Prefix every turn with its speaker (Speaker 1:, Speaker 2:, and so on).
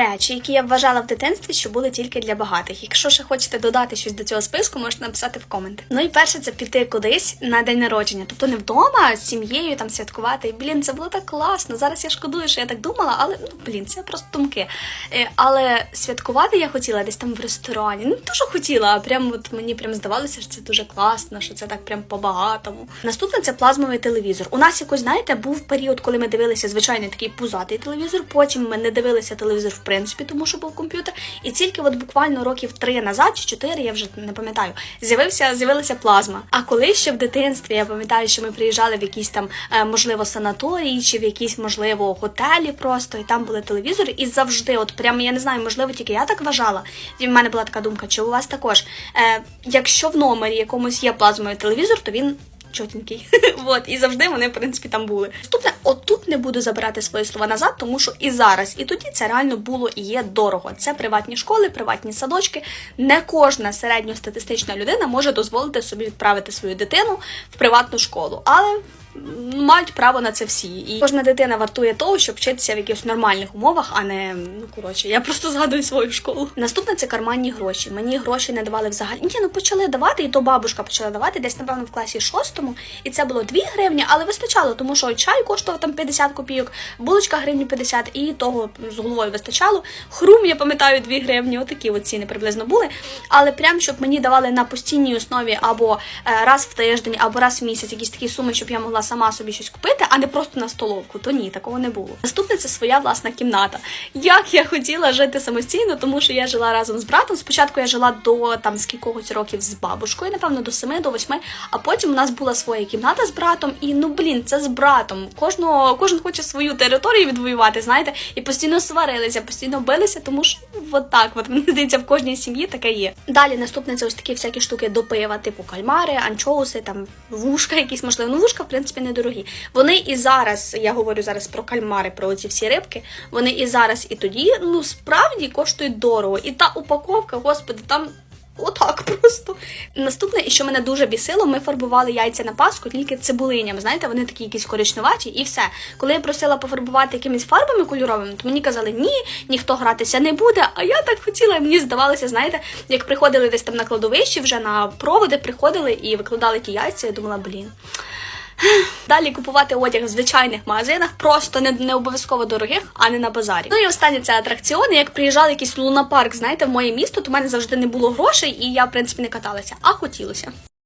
Speaker 1: Речі, які я вважала в дитинстві, що були тільки для багатих. Якщо ще хочете додати щось до цього списку, можете написати в коменти. Ну і перше, це піти кудись на день народження, тобто не вдома, а з сім'єю там святкувати. Блін, це було так класно. Зараз я шкодую, що я так думала, але ну блін, це просто думки. Е, Але святкувати я хотіла десь там в ресторані. То, що хотіла, а прям от мені прям здавалося, що це дуже класно, що це так прям по-багатому. Наступне це плазмовий телевізор. У нас якось, знаєте, був період, коли ми дивилися звичайний такий пузатий телевізор. Потім ми не дивилися телевізор в принципі, тому що був комп'ютер. І тільки от буквально років три назад чи чотири, я вже не пам'ятаю, з'явився з'явилася плазма. А коли ще в дитинстві я пам'ятаю, що ми приїжджали в якісь там, е, можливо, санаторії чи в якісь, можливо, готелі просто, і там були телевізори, і завжди, от прямо я не знаю, можливо, тільки я так вважала. І в мене була така думка, чи у вас також. Е, якщо в номері якомусь є плазмовий телевізор, то він. Чотенький. От, і завжди вони, в принципі, там були. Наступне, отут не буду забирати свої слова назад, тому що і зараз, і тоді це реально було і є дорого. Це приватні школи, приватні садочки. Не кожна середньостатистична людина може дозволити собі відправити свою дитину в приватну школу. Але мають право на це всі. І кожна дитина вартує того, щоб вчитися в якихось нормальних умовах, а не ну коротше, я просто згадую свою школу. Наступне це карманні гроші. Мені гроші не давали взагалі. Ні, ну почали давати, і то бабушка почала давати десь, напевно, в класі шостому. І це було 2 гривні, але вистачало, тому що чай коштував там 50 копійок, булочка гривні 50, і того з головою вистачало. Хрум, я пам'ятаю, 2 гривні, отакі от ціни приблизно були. Але прям щоб мені давали на постійній основі або е, раз в тиждень, або раз в місяць якісь такі суми, щоб я могла сама собі щось купити, а не просто на столовку. То ні, такого не було. Наступне це своя власна кімната. Як я хотіла жити самостійно, тому що я жила разом з братом. Спочатку я жила до там скількохось років з бабушкою, напевно, до семи, до восьми. А потім у нас була своя кімната з братом, і ну блін, це з братом. Кожного кожен хоче свою територію відвоювати, знаєте, і постійно сварилися, постійно билися, тому що от так, от мені здається, в кожній сім'ї таке є. Далі наступне це ось такі всякі штуки до пива, типу кальмари, анчоуси, там вушка, якісь можливо. Ну вушка, в принципі, недорогі. Вони і зараз, я говорю зараз про кальмари, про ці всі рибки. Вони і зараз, і тоді, ну справді коштують дорого. І та упаковка, господи, там. Отак просто. Наступне, і що мене дуже бісило, ми фарбували яйця на Пасху тільки цибулинями. Знаєте, вони такі якісь коричневаті, і все. Коли я просила пофарбувати якимись фарбами кольоровими, то мені казали, ні, ніхто гратися не буде. А я так хотіла, і мені здавалося, знаєте, як приходили десь там на кладовищі, вже на проводи приходили і викладали ті яйця. Я думала, блін. Далі купувати одяг в звичайних магазинах, просто не, не обов'язково дорогих, а не на базарі. Ну і останнє це атракціони. Як приїжджали якийсь лунапарк, знаєте, в моє місто, то в мене завжди не було грошей, і я, в принципі, не каталася, а хотілося.